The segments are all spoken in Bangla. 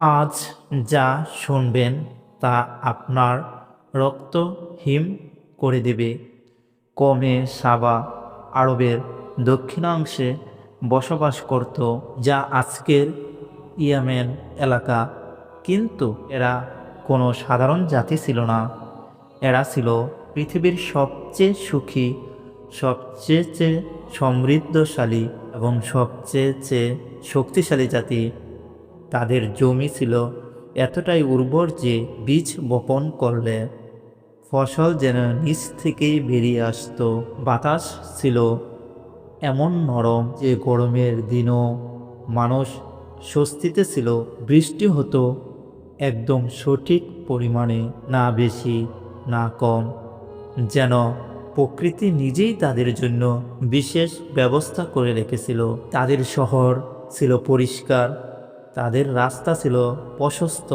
আজ যা শুনবেন তা আপনার রক্ত হিম করে দেবে। কমে সাবা আরবের দক্ষিণাংশে বসবাস করত যা আজকের ইয়েমেন এলাকা। কিন্তু এরা কোনো সাধারণ জাতি ছিল না। এরা ছিল পৃথিবীর সবচেয়ে সুখী, সবচেয়ে চেয়ে সমৃদ্ধশালী এবং সবচেয়ে চেয়ে শক্তিশালী জাতি। তাদের জমি ছিল এতটাই উর্বর যে বীজ বপন করলে ফসল যেন নিচ থেকেই বেরিয়ে আসতো। বাতাস ছিল এমন নরম যে গরমের দিনও মানুষ স্বস্তিতে ছিল। বৃষ্টি হতো একদম সঠিক পরিমাণে, না বেশি, না কম। যেন প্রকৃতি নিজেই তাদের জন্য বিশেষ ব্যবস্থা করে রেখেছিল। তাদের শহর ছিল পরিষ্কার তাদের রাস্তা ছিল প্রশস্ত,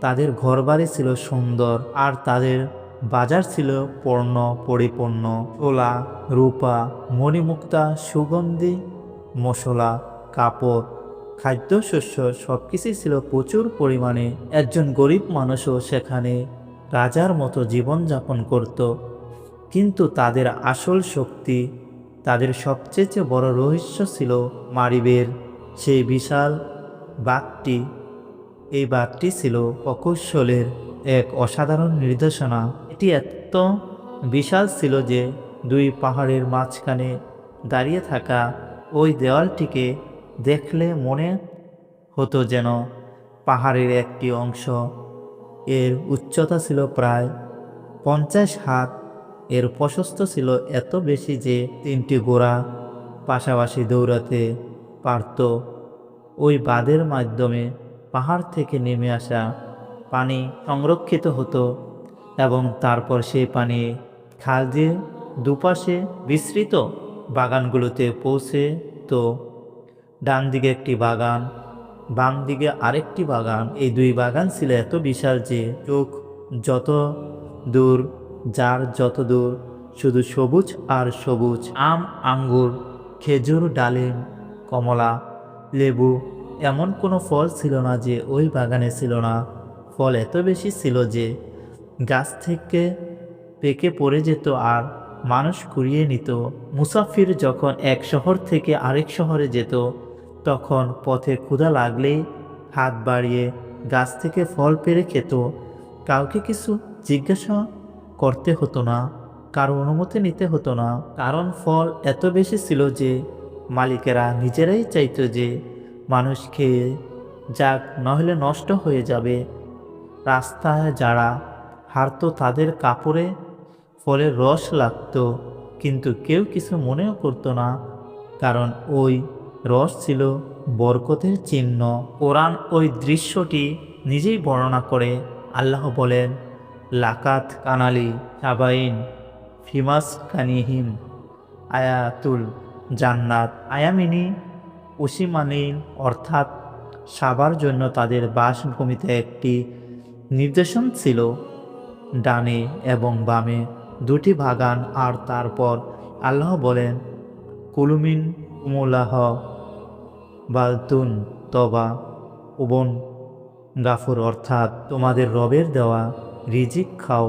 তাদের ঘরবাড়ি ছিল সুন্দর, আর তাদের বাজার ছিল পূর্ণ, পরিপূর্ণ। ওলা রূপা, মণিমুক্তা, সুগন্ধি, মশলা, কাপড়, খাদ্যশস্য সব কিছুই ছিল প্রচুর পরিমাণে। একজন গরিব মানুষও সেখানে রাজার মতো জীবনযাপন করত। কিন্তু তাদের আসল শক্তি, তাদের সবচেয়ে চেয়ে বড় রহস্য ছিল মারিবের সেই বিশাল বাঘটি। এই বাঘটি ছিল প্রকৌশলের এক অসাধারণ নির্দেশনা এটি এত বিশাল ছিল যে দুই পাহাড়ের মাঝখানে দাঁড়িয়ে থাকা ওই দেওয়ালটিকে দেখলে মনে হতো যেন পাহাড়ের একটি অংশ। এর উচ্চতা ছিল প্রায় পঞ্চাশ হাত। এর প্রশস্ত ছিল এত বেশি যে তিনটি গোড়া পাশাপাশি দৌড়াতে পারত ওই বাঁধের মাধ্যমে পাহাড় থেকে নেমে আসা পানি সংরক্ষিত হতো এবং তারপর সেই পানি খাল দিয়ে দুপাশে বিস্তৃত বাগানগুলোতে পৌঁছে তো। ডান দিকে একটি বাগান বাম দিকে আরেকটি বাগান। এই দুই বাগান ছিল এত বিশাল যে চোখ যত দূর যার যত দূর, শুধু সবুজ আর সবুজ। আম, আঙ্গুর, খেজুর, ডালিম, কমলা, লেবু এমন কোনো ফল ছিল না যে ওই বাগানে ছিল না। ফল এত বেশি ছিল যে গাছ থেকে পেকে পড়ে যেত আর মানুষ কুড়িয়ে নিত। মুসাফির যখন এক শহর থেকে আরেক শহরে যেত, তখন পথে ক্ষুধা লাগলেই হাত বাড়িয়ে গাছ থেকে ফল পেরে খেত। কাউকে কিছু জিজ্ঞাসা করতে হতো না, কারও অনুমতি নিতে হতো না। কারণ ফল এত বেশি ছিল যে মালিকেরা নিজেরাই চাইতো যে মানুষ খেয়ে যাক, নইলে নষ্ট হয়ে যাবে। রাস্তায় যারা হারতো তাদের কাপড়ে ফলের রস লাগতো, কিন্তু কেউ কিছু মনেও করতো না, কারণ ওই রস ছিল বরকতের চিহ্ন। কোরআন ওই দৃশ্যটি নিজেই বর্ণনা করে। আল্লাহ বলেন, লাকাত কানালি সাবাইন ফিমাস কানিহিম আয়াতুল জান্নাত। আয়ামিনী উসিমানিন অর্থাৎ সাবার জন্য তাদের বাসভূমিতে একটি নির্দেশন ছিল, ডানে এবং বামে দুটি বাগান আর তারপর আল্লাহ বলেন, কুলুমিন কুমুলাহ বালতুন তবা উবন গাফুর, অর্থাৎ তোমাদের রবের দেওয়া রিজিক খাও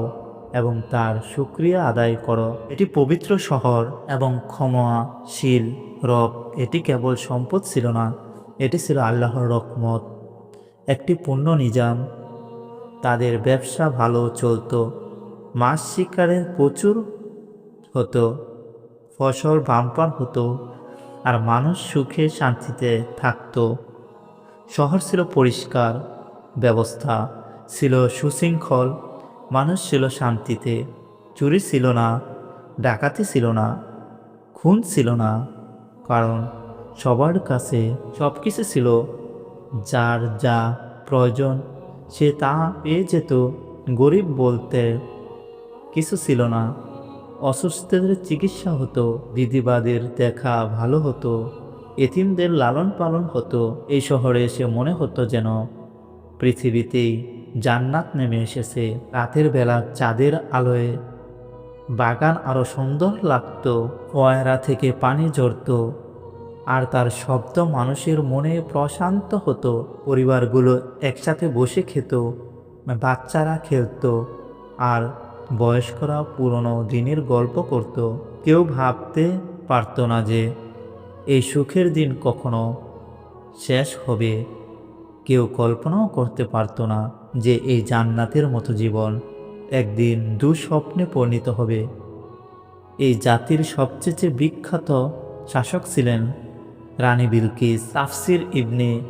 এবং তার সুক্রিয়া আদায় করো। এটি পবিত্র শহর এবং ক্ষমাশীল। রব, এটি কেবল সম্পদ ছিল না, এটি ছিল আল্লাহর রকমত একটি পূর্ণ নিজাম। তাদের ব্যবসা ভালো চলতো, মাছ শিকারে প্রচুর হতো, ফসল বাম্পার হতো, আর মানুষ সুখে শান্তিতে থাকতো। শহর ছিল পরিষ্কার, ব্যবস্থা ছিল সুশৃঙ্খল, মানুষ ছিল শান্তিতে, চুরি ছিল না, ডাকাতি ছিল না, খুন ছিল না। কারণ সবার কাছে সব কিছু ছিল। যার যা প্রয়োজন, সে তা পেয়ে যেত। গরিব বলতে কিছু ছিল না। অসুস্থদের চিকিৎসা হতো দিদিবাদের দেখা ভালো হতো, এতিমদের লালন পালন হতো। এই শহরে এসে মনে হতো যেন পৃথিবীতেই জান্নাত নেমে এসেছে। রাতের বেলা চাঁদের আলোয় বাগান আরও সুন্দর লাগতো ফোয়ারা থেকে পানি ঝরতো। আর তার শব্দ মানুষের মনে প্রশান্ত হতো, পরিবারগুলো একসাথে বসে খেত, বাচ্চারা খেলতো, আর বয়স্করা পুরনো দিনের গল্প করত। কেউ ভাবতে পারতো না যে, এই সুখের দিন কখনো শেষ হবে। কেউ কল্পনাও করতে পারতো না যে, এই জান্নাতের মতো জীবন একদিন দুঃস্বপ্নে পরিণত হবে। এই জাতির সবচেয়ে বিখ্যাত শাসক ছিলেন রানী বিলকিস, তাফসির ইবনে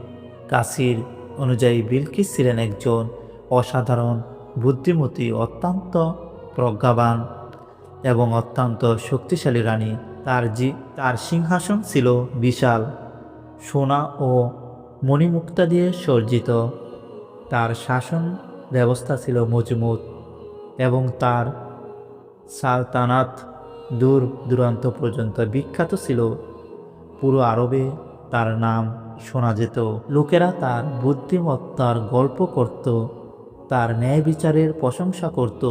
কাসির অনুযায়ী বিলকিস ছিলেন একজন অসাধারণ, বুদ্ধিমতী, অত্যন্ত প্রজ্ঞাবান এবং অত্যন্ত শক্তিশালী রানী। তার জি, তার সিংহাসন ছিল বিশাল, সোনা ও মণিমুক্তা দিয়ে সজ্জিত। তার শাসন ব্যবস্থা ছিল মজবুত এবং তার সালতানাত দূর দূরান্ত পর্যন্ত বিখ্যাত ছিল। পুরো আরবে তার নাম শোনা যেত। লোকেরা তার বুদ্ধিমত্তার গল্প করত, তার ন্যায় বিচারের প্রশংসা করত।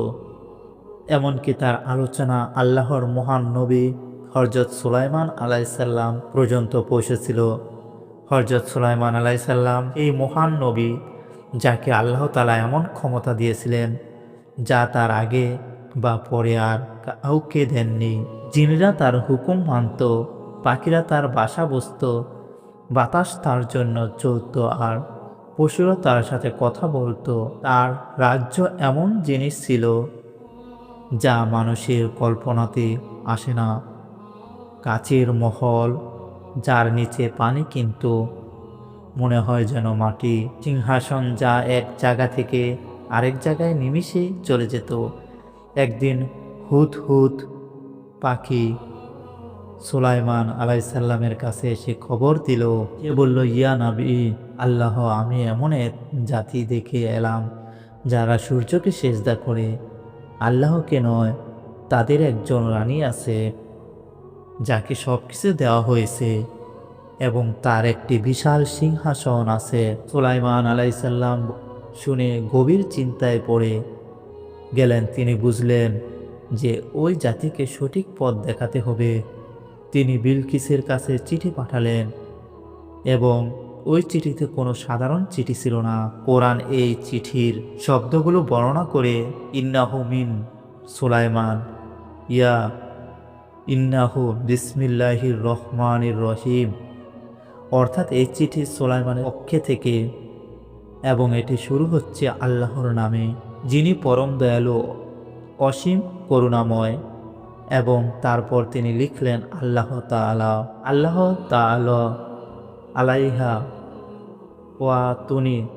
এমনকি তার আলোচনা আল্লাহর মহান নবী হরজত সুলাইমান আলাইসাল্লাম পর্যন্ত পৌঁছেছিল। হরজত সুলাইমান আলাইসাল্লাম এই মহান নবী যাকে আল্লাহ তালা এমন ক্ষমতা দিয়েছিলেন যা তার আগে বা পরে আর কাউকে দেননি। জিনেরা তার হুকুম মানত, পাখিরা তার বাসা বসত, বাতাস তার জন্য চলত আর পশুরা তার সাথে কথা বলতো। তার রাজ্য এমন জিনিস ছিল যা মানুষের কল্পনাতে আসে না। কাচের মহল, যার নিচে পানি কিন্তু মনে হয় যেন মাটি। সিংহাসন যা এক জায়গা থেকে আরেক জায়গায় নিমিষে চলে যেত। একদিন হুত হুত পাখি সুলাইমান আলাইসাল্লামের কাছে এসে খবর দিল। সে বলল, ইয়া নাবি, আল্লাহ, আমি এমন এক জাতি দেখে এলাম যারা সূর্যকে সেজদা করে। আল্লাহকে নয়, তাদের একজন রানী আছে, যাকে সব কিছু দেওয়া হয়েছে এবং তার একটি বিশাল সিংহাসন আছে। সুলাইমান আলাইসাল্লাম শুনে গভীর চিন্তায় পড়ে গেলেন। তিনি বুঝলেন যে ওই জাতিকে সঠিক পথ দেখাতে হবে। তিনি বিলকিসের কাছে চিঠি পাঠালেন এবং ওই চিঠিতে কোনো সাধারণ চিঠি ছিল না। কোরআন এই চিঠির শব্দগুলো বর্ণনা করে, ইন্নাহু মিন সুলাইমান, ইয়া ইন্নাহু বিসমিল্লাহির রহমানির রহিম। অর্থাৎ এই চিঠি সোলাইমানের পক্ষে থেকে এবং এটি শুরু হচ্ছে আল্লাহর নামে, যিনি পরম দয়ালু, অসীম করুণাময়, এবং তারপর তিনি লিখলেন আল্লাহ তাআলা আল্লাহ তাআলা আলাইহা ওয়া তুনি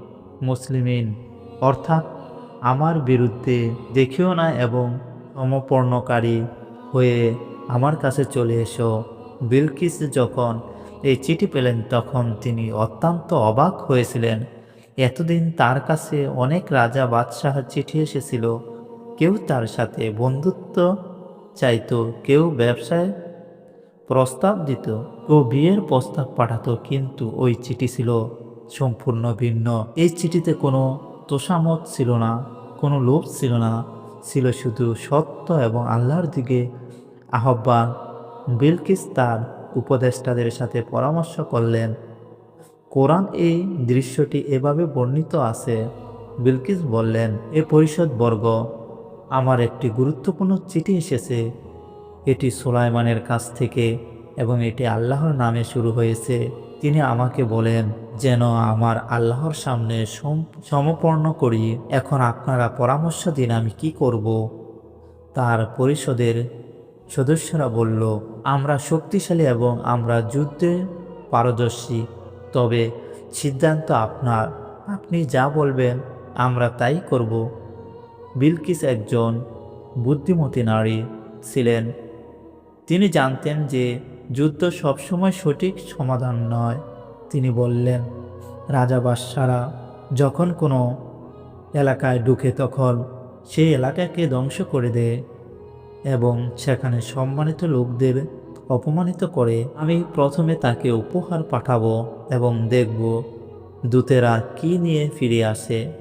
মুসলিমিন। অর্থাৎ আমার বিরুদ্ধে দেখিও না এবং সমপর্ণকারী হয়ে আমার কাছে চলে এসো। বিলকিস যখন এই চিঠি পেলেন, তখন তিনি অত্যন্ত অবাক হয়েছিলেন। এতদিন তার কাছে অনেক রাজা বাদশাহ চিঠি এসেছিল। কেউ তার সাথে বন্ধুত্ব চাইতো, কেউ ব্যবসায় প্রস্তাব দিত কেউ বিয়ের প্রস্তাব পাঠাতো, কিন্তু ওই চিঠি ছিল সম্পূর্ণ ভিন্ন। এই চিঠিতে কোনো তোষামত ছিল না, কোনো লোভ ছিল না, ছিল শুধু সত্য এবং আল্লাহর দিকে আহ্বান। বিলকিস তার উপদেষ্টাদের সাথে পরামর্শ করলেন কোরআন এই দৃশ্যটি এভাবে বর্ণিত আছে। বিলকিস বললেন, এ পরিষদ বর্গ, আমার একটি গুরুত্বপূর্ণ চিঠি এসেছে। এটি সুলাইমানের কাছ থেকে এবং এটি আল্লাহর নামে শুরু হয়েছে। তিনি আমাকে বলেন, যেন আমার আল্লাহর সামনে সম- সমর্পণ করি। এখন আপনারা পরামর্শ দিন আমি কি করব? তার পরিষদের সদস্যরা বলল, আমরা শক্তিশালী এবং আমরা যুদ্ধে পারদর্শী। তবে সিদ্ধান্ত আপনার। আপনি যা বলবেন, আমরা তাই করব। বিলকিস একজন বুদ্ধিমতী নারী ছিলেন। তিনি জানতেন যে যুদ্ধ সবসময় সঠিক সমাধান নয়। তিনি বললেন, রাজা বাদশারা, যখন কোনো এলাকায় ঢুকে তখন সেই এলাকাকে ধ্বংস করে দেয় এবং সেখানে সম্মানিত লোকদের অপমানিত করে, আমি প্রথমে তাকে উপহার পাঠাবো এবং দেখব দূতেরা কি নিয়ে ফিরে আসে।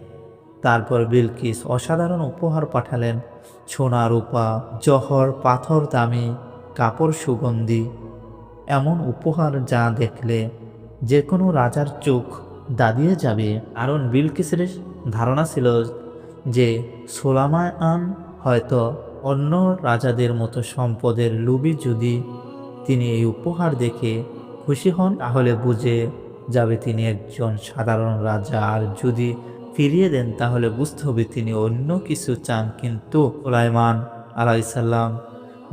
তারপর বিলকিস অসাধারণ উপহার পাঠালেন, সোনা, রূপা, জহর, পাথর, দামি, কাপড়, সুগন্ধি। এমন উপহার যা দেখলে যে কোনো রাজার চোখ দাঁড়িয়ে যাবে। কারণ বিলকিসের ধারণা ছিল যে সোলামায়ান হয়তো অন্য রাজাদের মতো সম্পদের লুবি যদি তিনি এই উপহার দেখে খুশি হন। তাহলে বুঝে যাবে তিনি একজন সাধারণ রাজা। আর যদি ফিরিয়ে দেন, তাহলে বুঝতে হবে তিনি অন্য কিছু চান। কিন্তু ওলাইমান আলাইসাল্লাম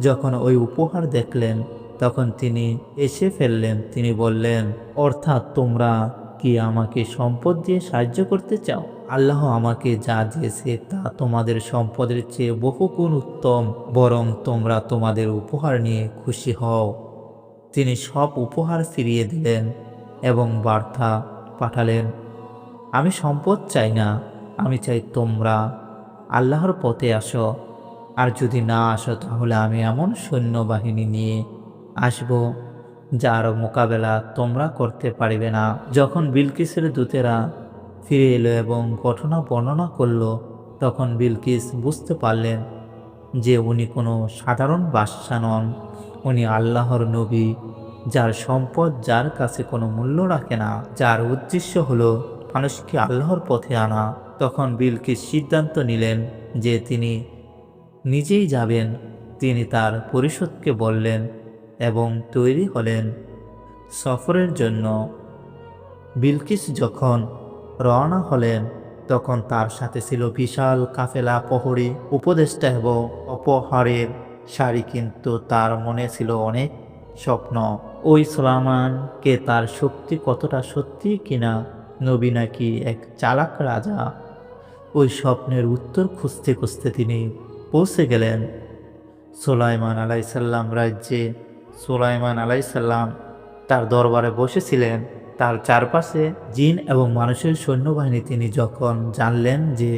যখন ওই উপহার দেখলেন, তখন তিনি এসে ফেললেন। তিনি বললেন, অর্থাৎ তোমরা কি আমাকে সম্পদ দিয়ে সাহায্য করতে চাও? আল্লাহ আমাকে যা দিয়েছে তা তোমাদের সম্পদের চেয়ে বহুগুণ উত্তম, বরং তোমরা তোমাদের উপহার নিয়ে খুশি হও। তিনি সব উপহার ফিরিয়ে দিলেন এবং বার্তা পাঠালেন, আমি সম্পদ চাই না, আমি চাই তোমরা আল্লাহর পথে আসো। আর যদি না আসো তাহলে আমি এমন সৈন্যবাহিনী নিয়ে আসব যার মোকাবেলা তোমরা করতে পারবে না। যখন বিলকিসের দূতেরা ফিরে এলো এবং ঘটনা বর্ণনা করল, তখন বিলকিস বুঝতে পারলেন যে উনি কোনো সাধারণ বাদশা নন। উনি আল্লাহর নবী, যার সম্পদ যার কাছে কোনো মূল্য রাখে না, যার উদ্দেশ্য হলো মানুষকে আল্লাহর পথে আনা। তখন বিলকিস সিদ্ধান্ত নিলেন যে তিনি নিজেই যাবেন। তিনি তার পরিষদকে বললেন এবং তৈরি হলেন। সফরের জন্য বিলকিস যখন রওনা হলেন, তখন তার সাথে ছিল বিশাল কাফেলা প্রহরী, উপদেষ্টা এবং অপহারের শাড়ি কিন্তু তার মনে ছিল অনেক স্বপ্ন। ওই সোলামানকে তার শক্তি কতটা সত্যি কিনা, নবী নাকি এক চালাক রাজা? ওই স্বপ্নের উত্তর খুঁজতে খুঁজতে তিনি পৌঁছে গেলেন। সোলাইমান আলাইসাল্লাম রাজ্যে সোলাইমান আলাইসাল্লাম তার দরবারে বসেছিলেন। তার চারপাশে জিন এবং মানুষের সৈন্যবাহিনী তিনি যখন জানলেন যে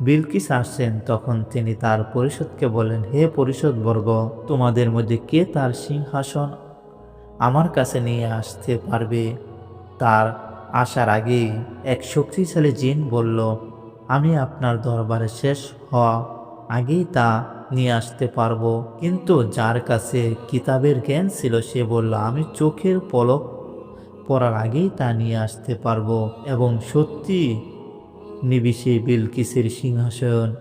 বিলকিস আসছেন, তখন তিনি তার পরিষদকে বললেন, হে পরিষদবর্গ, তোমাদের মধ্যে কে তার সিংহাসন আমার কাছে নিয়ে আসতে পারবে? তার আসার আগেই এক শক্তিশালী জিন বলল, আমি আপনার দরবারে শেষ হওয়া আগেই তা নিয়ে আসতে পারব। কিন্তু যার কাছে কিতাবের জ্ঞান ছিল, সে বলল, আমি চোখের পলক পড়ার আগেই তা নিয়ে আসতে পারব এবং সত্যি নিবিষে বিলকিসের সিংহাসন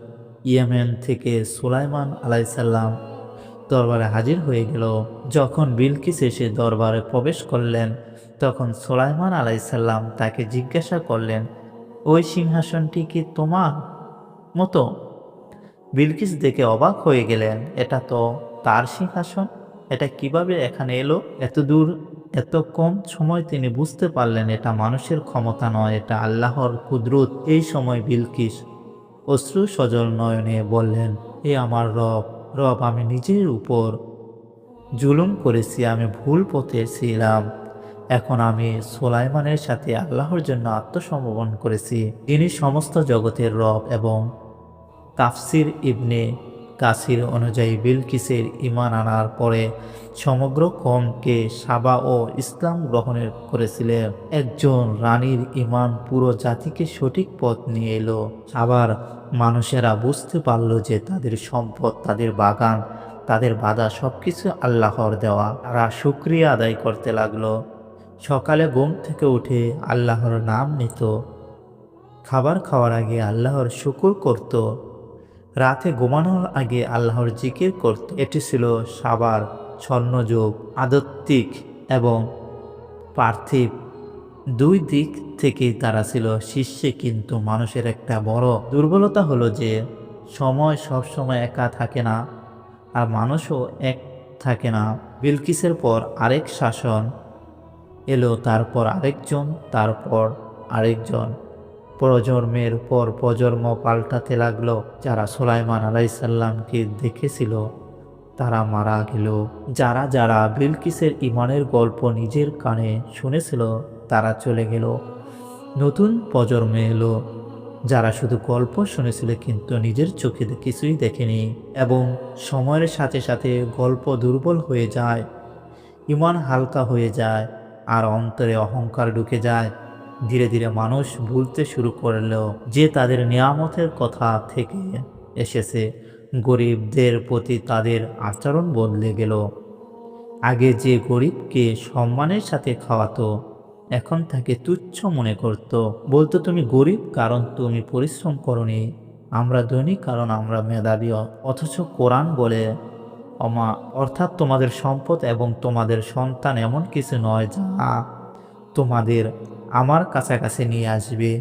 ইয়েমেন থেকে সুলাইমান আলাইসাল্লাম দরবারে হাজির হয়ে গেল। যখন বিলকিস এসে দরবারে প্রবেশ করলেন, তখন সুলাইমান আলাইসাল্লাম তাকে জিজ্ঞাসা করলেন, ওই সিংহাসনটি কি তোমার মতো বিলকিস দেখে অবাক হয়ে গেলেন, এটা তো তার সিংহাসন? এটা কীভাবে এখানে এলো? এত দূর, এত কম সময় তিনি বুঝতে পারলেন এটা মানুষের ক্ষমতা নয়, এটা আল্লাহর কুদরত। এই সময় বিলকিস অশ্রু সজল নয়নে বললেন এ আমার রব রব আমি নিজের উপর জুলুম করেছি, আমি ভুল পথে ছিলাম। এখন আমি সোলাইমানের সাথে আল্লাহর জন্য আত্মসমর্পণ করেছি। যিনি সমস্ত জগতের রব এবং তাফসির ইবনে কাসির অনুযায়ী বিলকিসের ইমান আনার পরে সমগ্র কমকে সাবা ও ইসলাম গ্রহণের করেছিলেন। একজন রানীর ইমান পুরো জাতিকে সঠিক পথ নিয়ে এলো। আবার মানুষেরা বুঝতে পারল যে তাদের সম্পদ, তাদের বাগান, তাদের বাধা সব কিছু আল্লাহর দেওয়া। তারা শুক্রিয়া আদায় করতে লাগল। সকালে ঘুম থেকে উঠে আল্লাহর নাম নিত। খাবার খাওয়ার আগে আল্লাহর শুকুর করত। রাতে ঘুমানোর আগে আল্লাহর জিকির করত। এটি ছিল সাবার স্বর্ণযোগ আদত্তিক এবং পার্থিব। দুই দিক থেকেই তারা ছিল শীর্ষে কিন্তু মানুষের একটা বড় দুর্বলতা হলো যে সময় সব সময় একা থাকে না আর মানুষও এক থাকে না। বিলকিসের পর আরেক শাসন এলো, তারপর আরেকজন তারপর আরেকজন। প্রজন্মের পর প্রজন্ম পাল্টাতে লাগল যারা সোলাইমান আলাইসাল্লামকে দেখেছিল। তারা মারা গেল। যারা যারা বিলকিসের ইমানের গল্প নিজের কানে শুনেছিল, তারা চলে গেল। নতুন প্রজন্মে এলো। যারা শুধু গল্প শুনেছিল কিন্তু নিজের চোখে কিছুই দেখেনি এবং সময়ের সাথে সাথে গল্প দুর্বল হয়ে যায়, ইমান হালকা হয়ে যায় আর অন্তরে অহংকার ঢুকে যায়। ধীরে ধীরে মানুষ ভুলতে শুরু করলেও যে তাদের নিয়ামতের কথা থেকে এসেছে, গরিবদের প্রতি তাদের আচরণ বদলে গেল। আগে যে গরিবকে সম্মানের সাথে খাওয়াতো, এখন তাকে তুচ্ছ মনে করত। বলতো, তুমি গরিব, কারণ তুমি পরিশ্রম করনি। আমরা ধনী, কারণ আমরা মেধাবী। অথচ কোরআন বলে, অমা, অর্থাৎ তোমাদের সম্পদ এবং তোমাদের সন্তান এমন কিছু নয় যা তোমাদের আমার কাছাকাছি নিয়ে আসবে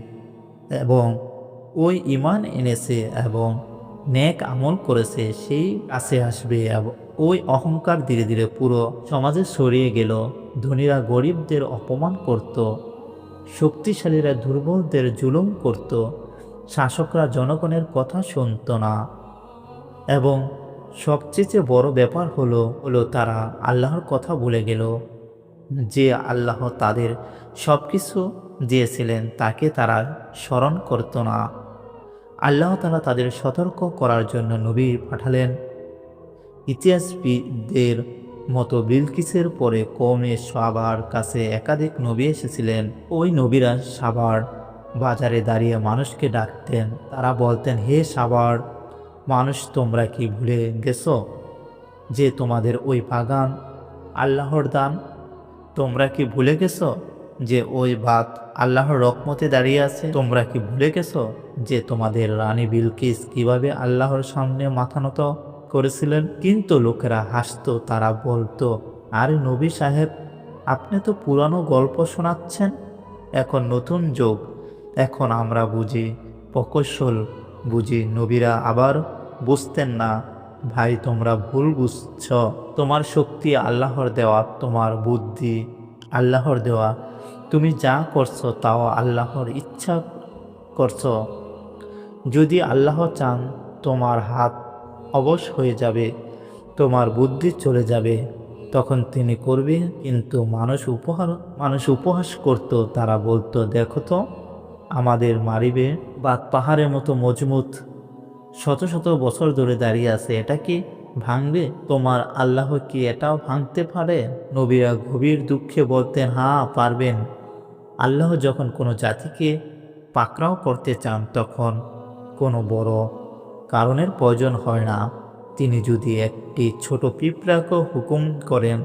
এবং ওই ইমান এনেছে এবং নেক আমল করেছে, সেই কাছে আসবে এবং ওই অহংকার ধীরে ধীরে পুরো সমাজে সরিয়ে গেল। ধনীরা গরিবদের অপমান করত, শক্তিশালীরা দুর্বলদের জুলুম করত, শাসকরা জনগণের কথা শুনত না এবং সবচেয়ে বড় ব্যাপার হলো হলো তারা আল্লাহর কথা ভুলে গেল যে আল্লাহ তাদের সব কিছু দিয়েছিলেন, তাকে তারা স্মরণ করত না। আল্লাহ তারা তাদের সতর্ক করার জন্য নবী পাঠালেন। ইতিহাসবিদদের মতো বিলকিসের পরে কমে সাবার কাছে একাধিক নবী এসেছিলেন। ওই নবীরা সাবার বাজারে দাঁড়িয়ে মানুষকে ডাকতেন। তারা বলতেন, হে সাবার, মানুষ তোমরা কি ভুলে গেছো যে তোমাদের ওই বাগান আল্লাহর দান? তোমরা কি ভুলে গেছো? যে ওই বাত আল্লাহর রকমতে দাঁড়িয়ে আছে। তোমরা কি ভুলে গেছো যে তোমাদের রানী বিলকিস কীভাবে আল্লাহর সামনে মাথা নত করেছিলেন? কিন্তু লোকেরা হাসত, তারা বলতো, আরে নবী সাহেব, আপনি তো পুরানো গল্প শোনাচ্ছেন। এখন নতুন যোগ। এখন আমরা বুঝি প্রকৌশল, বুঝি নবীরা আবার বুঝতেন না। ভাই, তোমরা ভুল বুঝছ। তোমার শক্তি আল্লাহর দেওয়া, তোমার বুদ্ধি আল্লাহর দেওয়া। তুমি যা করছ তাও আল্লাহর ইচ্ছা করছ। যদি আল্লাহ চান, তোমার হাত অবশ হয়ে যাবে, তোমার বুদ্ধি চলে যাবে। তখন তিনি করবে, কিন্তু মানুষ উপহার, মানুষ উপহাস করত। তারা বলতো, দেখো তো, আমাদের মারিবে বা পাহাড়ের মতো মজবুত। শত শত বছর ধরে দাঁড়িয়ে আছে, এটা কি ভাঙবে? তোমার আল্লাহ কি এটাও ভাঙতে পারে? নবীরা গভীর দুঃখে বলতেন হ্যাঁ পারবেন। আল্লাহ যখন কোনো জাতিকে পাকড়াও করতে চান, তখন কোনো বড় কারণের প্রয়োজন হয় না। তিনি যদি একটি ছোট পিঁপড়াকে হুকুম করেন,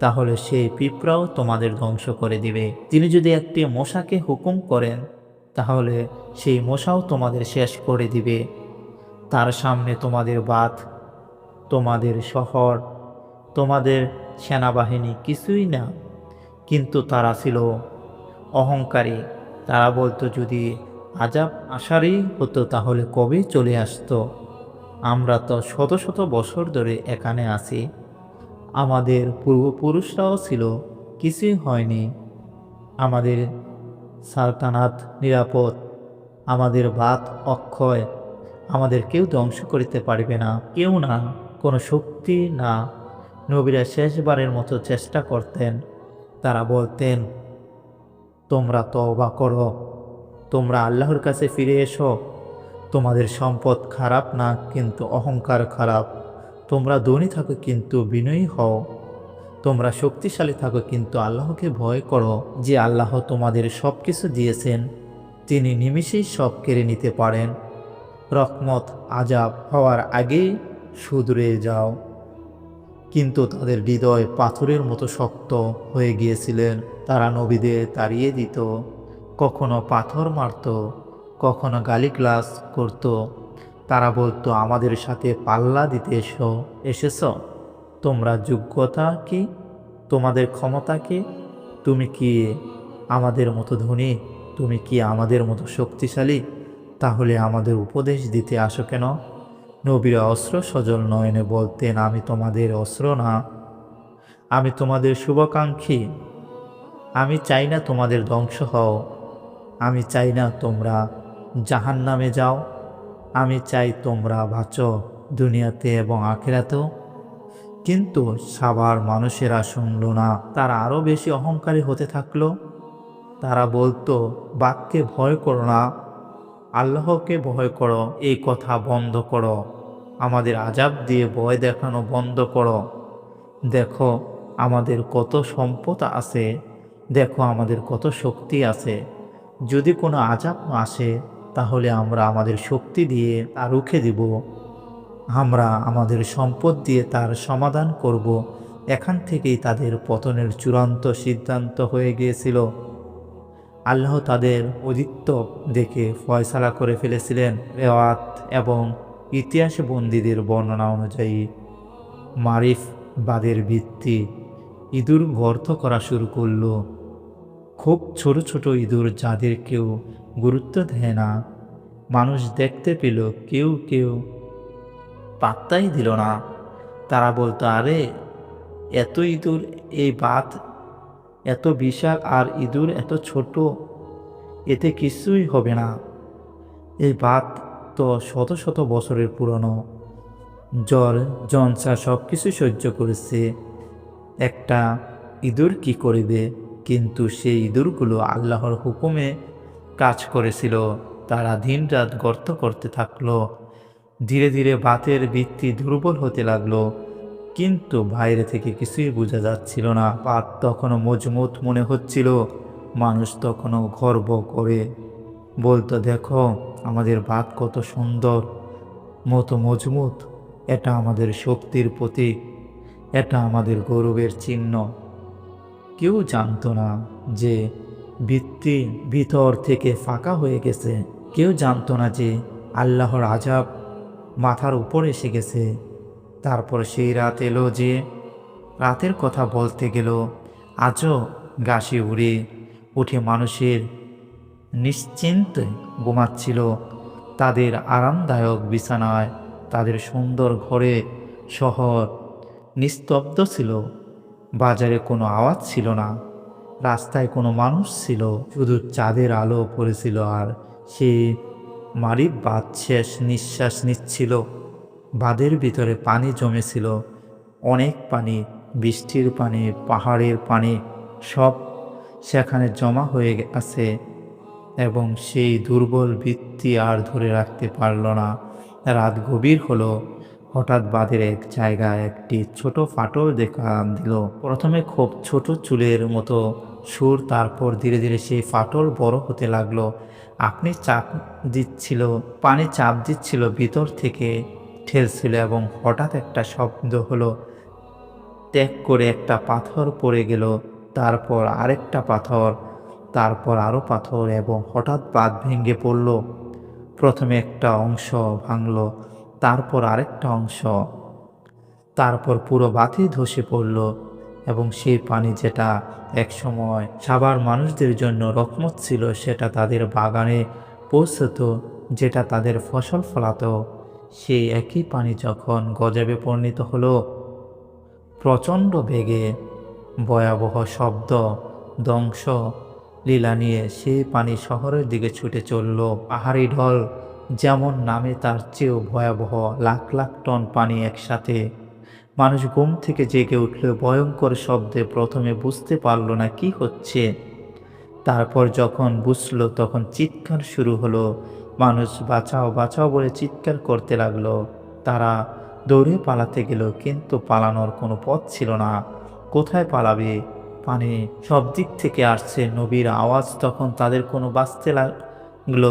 তাহলে সেই পিঁপড়াও তোমাদের ধ্বংস করে দিবে। তিনি যদি একটি মশাকে হুকুম করেন, তাহলে সেই মশাও তোমাদের শেষ করে দিবে। তার সামনে তোমাদের বাত তোমাদের শহর, তোমাদের সেনাবাহিনী কিছুই না, কিন্তু তারা ছিল অহংকারী। তারা বলতো, যদি আজাব আসারই হতো, তাহলে কবে চলে আসতো? আমরা তো শত শত বছর ধরে এখানে আছি। আমাদের পূর্বপুরুষরাও ছিল, কিছুই হয়নি। আমাদের সালতানাত নিরাপদ, আমাদের বাত অক্ষয়, আমাদের কেউ ধ্বংস করিতে পারবে না, কেউ না, কোনো শক্তি না। নবীরা শেষবারের মতো চেষ্টা করতেন। তারা বলতেন তোমরা তওবা করো। তোমরা আল্লাহর কাছে ফিরে এসো। তোমাদের সম্পদ খারাপ না, কিন্তু অহংকার খারাপ। তোমরা ধনী থাকো, কিন্তু বিনয়ী হও। তোমরা শক্তিশালী থাকো, কিন্তু আল্লাহকে ভয় করো যে আল্লাহ তোমাদের সব কিছু দিয়েছেন। তিনি নিমিষেই সব কেড়ে নিতে পারেন। রকমত আজাব হওয়ার আগেই শুধরে যাও। কিন্তু তাদের হৃদয় পাথরের মতো শক্ত হয়ে গিয়েছিলেন। তারা নবীদের তাড়িয়ে দিত। কখনো পাথর মারত, কখনো গালি গ্লাস করত। তারা বলতো, আমাদের সাথে পাল্লা দিতে এসো, এসেছ? তোমরা যোগ্যতা কি? তোমাদের ক্ষমতা কি? তুমি কি আমাদের মতো ধনী? তুমি কি আমাদের মতো শক্তিশালী? তাহলে আমাদের উপদেশ দিতে আসো কেন? নবীরা অস্ত্র সজল নয়নে বলতেন, আমি তোমাদের অস্ত্র না। আমি তোমাদের শুভাকাঙ্ক্ষী। আমি চাই না তোমাদের ধ্বংস হও। আমি চাই না তোমরা জাহান নামে যাও। আমি চাই তোমরা বাঁচো দুনিয়াতে এবং আখেরাতেও। কিন্তু সাবার মানুষেরা শুনল না। তারা আরও বেশি অহংকারী হতে থাকল। তারা বলতো, বাক্যে ভয় করো না। আল্লাহকে ভয় করো। এই কথা বন্ধ করো। আমাদের আজাব দিয়ে ভয় দেখানো বন্ধ করো। দেখো, আমাদের কত সম্পদ আছে, দেখো আমাদের কত শক্তি আছে। যদি কোনো আজাব আসে, তাহলে আমরা আমাদের শক্তি দিয়ে তা রুখে দিব। আমরা আমাদের সম্পদ দিয়ে তার সমাধান করব। এখান থেকেই তাদের পতনের চূড়ান্ত সিদ্ধান্ত হয়ে গিয়েছিল। আল্লাহ তাদের অদিত্য দেখে ফয়সালা করে ফেলেছিলেন। রেওয়াত এবং ইতিহাস বন্দীদের বর্ণনা অনুযায়ী মারিফবাদের ভিত্তি ইঁদুর গর্ত করা শুরু করল। খুব ছোট ছোট ইঁদুর যাদের কেউ গুরুত্ব দেয় না। মানুষ দেখতে পেল, কেউ কেউ পাত্তাই দিল না। তারা বলতো, আরে, এত ইঁদুর এই বাত এত বিশাল আর ইঁদুর এত ছোট, এতে কিছুই হবে না। এই বাত তো শত শত বছরের পুরনো জল জনসা সব কিছু সহ্য করেছে। একটা ইঁদুর কি করিবে? কিন্তু সেই ইঁদুরগুলো আল্লাহর হুকুমে কাজ করেছিল। তারা দিনরাত গর্ত করতে থাকল। ধীরে ধীরে বাতের ভিত্তি দুর্বল হতে লাগল। কিন্তু বাইরে থেকে কিছুই বোঝা যাচ্ছিল না। বাত তখনও মজমুত মনে হচ্ছিল। মানুষ তখনও গর্ব করে। বলতো, দেখো আমাদের বাত কত সুন্দর, মতো মজবুত। এটা আমাদের শক্তির প্রতীক, এটা আমাদের গৌরবের চিহ্ন। কেউ জানতো না যে বৃত্তি ভিতর থেকে ফাঁকা হয়ে গেছে। কেউ জানতো না যে আল্লাহর আজাব মাথার উপর এসে গেছে। তারপর সেই রাত এলো যে রাতের কথা বলতে গেল, আজও গাছে উড়ে উঠে মানুষের নিশ্চিন্তে ঘুমাচ্ছিল। তাদের আরামদায়ক বিছানায় তাদের সুন্দর ঘরে শহর নিস্তব্ধ ছিল। বাজারে কোনো আওয়াজ ছিল না। রাস্তায় কোনো মানুষ ছিল। শুধু চাঁদের আলো পড়েছিল আর সেই মারিব বাদ শেষ নিঃশ্বাস নিচ্ছিল। বাঁধের ভিতরে পানি জমেছিল। অনেক পানি, বৃষ্টির পানি, পাহাড়ের পানি, সব সেখানে জমা হয়ে আছে এবং সেই দুর্বল বৃত্তি আর ধরে রাখতে পারল না। রাত গভীর হলো। হঠাৎ বাঁধের এক জায়গায় একটি ছোট ফাটল দেখা দিল। প্রথমে খুব ছোট চুলের মতো সুর, তারপর ধীরে ধীরে সেই ফাটল বড় হতে লাগল। আপনি চাপ দিচ্ছিল, পানি চাপ দিচ্ছিল, ভিতর থেকে ঠেলছিল এবং হঠাৎ একটা শব্দ হলো। ত্যাগ করে একটা পাথর পড়ে গেল। তারপর আরেকটা পাথর। তারপর আরও পাথর এবং হঠাৎ বাঁধ ভেঙে পড়ল। প্রথমে একটা অংশ ভাঙল, তারপর আরেকটা অংশ। তারপর পুরো বাতি ধসে পড়ল এবং সেই পানি যেটা একসময় সাবার মানুষদের জন্য রকমত ছিল, সেটা তাদের বাগানে পৌঁছত, যেটা তাদের ফসল ফলাতো। সেই একই পানি যখন গজাবে পরিণত হলো, প্রচণ্ড বেগে ভয়াবহ শব্দ, ধ্বংস লীলা নিয়ে সেই পানি শহরের দিকে ছুটে চলল। পাহাড়ি ঢল যেমন নামে, তার চেয়েও ভয়াবহ। লাখ লাখ টন পানি একসাথে। মানুষ ঘুম থেকে জেগে উঠল ভয়ঙ্কর শব্দে প্রথমে বুঝতে পারল না কি হচ্ছে। তারপর যখন বুঝলো, তখন চিৎকার শুরু হলো। মানুষ বাঁচাও বাঁচাও বলে চিৎকার করতে লাগল। তারা দৌড়ে পালাতে গেল, কিন্তু পালানোর কোনো পথ ছিল না। কোথায় পালাবে? পানি সব দিক থেকে আসছে নবীর আওয়াজ, তখন তাদের কোনো বাঁচতে লাগল।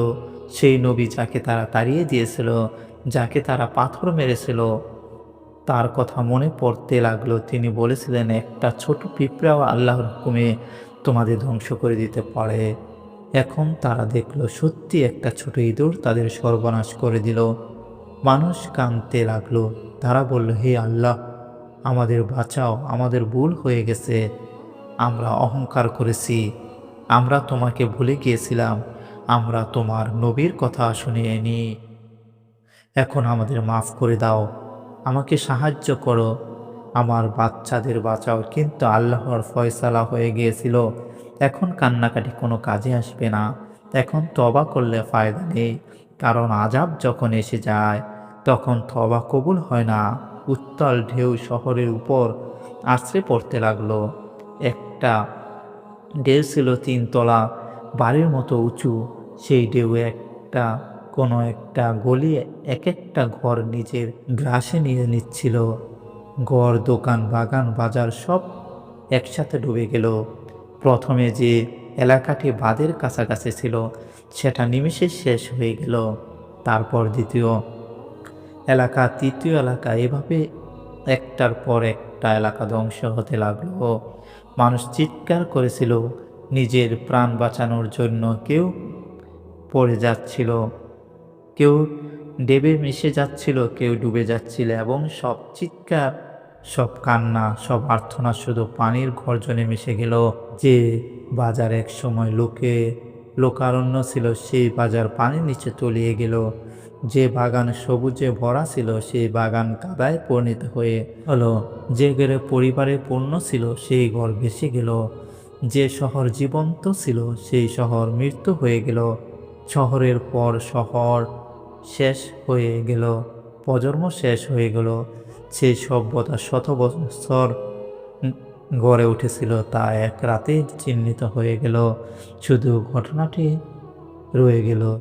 সেই নবী যাকে তারা তাড়িয়ে দিয়েছিল, যাকে তারা পাথর মেরেছিল, তার কথা মনে পড়তে লাগল। তিনি বলেছিলেন, একটা ছোট পিঁপড়াও আল্লাহর হুকুমে তোমাদের ধ্বংস করে দিতে পারে। এখন তারা দেখল, সত্যি একটা ছোট ইঁদুর তাদের সর্বনাশ করে দিল। মানুষ কাঁদতে লাগল। তারা বলল, হে আল্লাহ, আমাদের বাঁচাও, আমাদের ভুল হয়ে গেছে। আমরা অহংকার করেছি। আমরা তোমাকে ভুলে গিয়েছিলাম। আমরা তোমার নবীর কথা শুনিয়ে নি। এখন আমাদের মাফ করে দাও। আমাকে সাহায্য করো। আমার বাচ্চাদের বাঁচাও। কিন্তু আল্লাহর ফয়সালা হয়ে গিয়েছিল। এখন কান্নাকাটি কোনো কাজে আসবে না। এখন তবা করলে ফায়দা নেই। কারণ আজাব যখন এসে যায়, তখন তবা কবুল হয় না। উত্তাল ঢেউ শহরের উপর আশ্রে পড়তে লাগল। একটা ঢেউ ছিল তিনতলা বাড়ির মতো উঁচু। সেই ঢেউ একটা, কোনো একটা গলি, এক একটা ঘর নিজের গ্রাসে নিয়ে নিচ্ছিল। ঘর, দোকান, বাগান, বাজার সব একসাথে ডুবে গেল। প্রথমে যে এলাকাটি বাঁধের কাছাকাছি ছিল, সেটা নিমেষে শেষ হয়ে গেল। তারপর দ্বিতীয় এলাকা, তৃতীয় এলাকা, এভাবে একটার পর একটা একটা এলাকা ধ্বংস হতে লাগল। মানুষ চিৎকার করেছিল, নিজের প্রাণ বাঁচানোর জন্য কেউ পড়ে যাচ্ছিল, কেউ ডেবে মিশে যাচ্ছিল, কেউ ডুবে যাচ্ছিল এবং সব চিৎকার, সব কান্না, সব আর্থনা শুধু পানির গর্জনে মিশে গেল। যে বাজার এক সময় লোকে, লোকারণ্য ছিল, সেই বাজার পানির নিচে তলিয়ে গেল। যে বাগান সবুজে ভরা ছিল, সেই বাগান কাদায় পরিণত হয়ে হলো যে ঘরে পরিবারে পূর্ণ ছিল, সেই ঘর ভেসে গেল। যে শহর জীবন্ত ছিল, সেই শহর মৃত্যু হয়ে গেল। শহরের পর শহর শেষ হয়ে গেল, প্রজন্ম শেষ হয়ে গেল। সেই সভ্যতা শত বছর গড়ে উঠেছিল, তা এক রাতে চিহ্নিত হয়ে গেল। শুধু ঘটনাটি রয়ে গেল।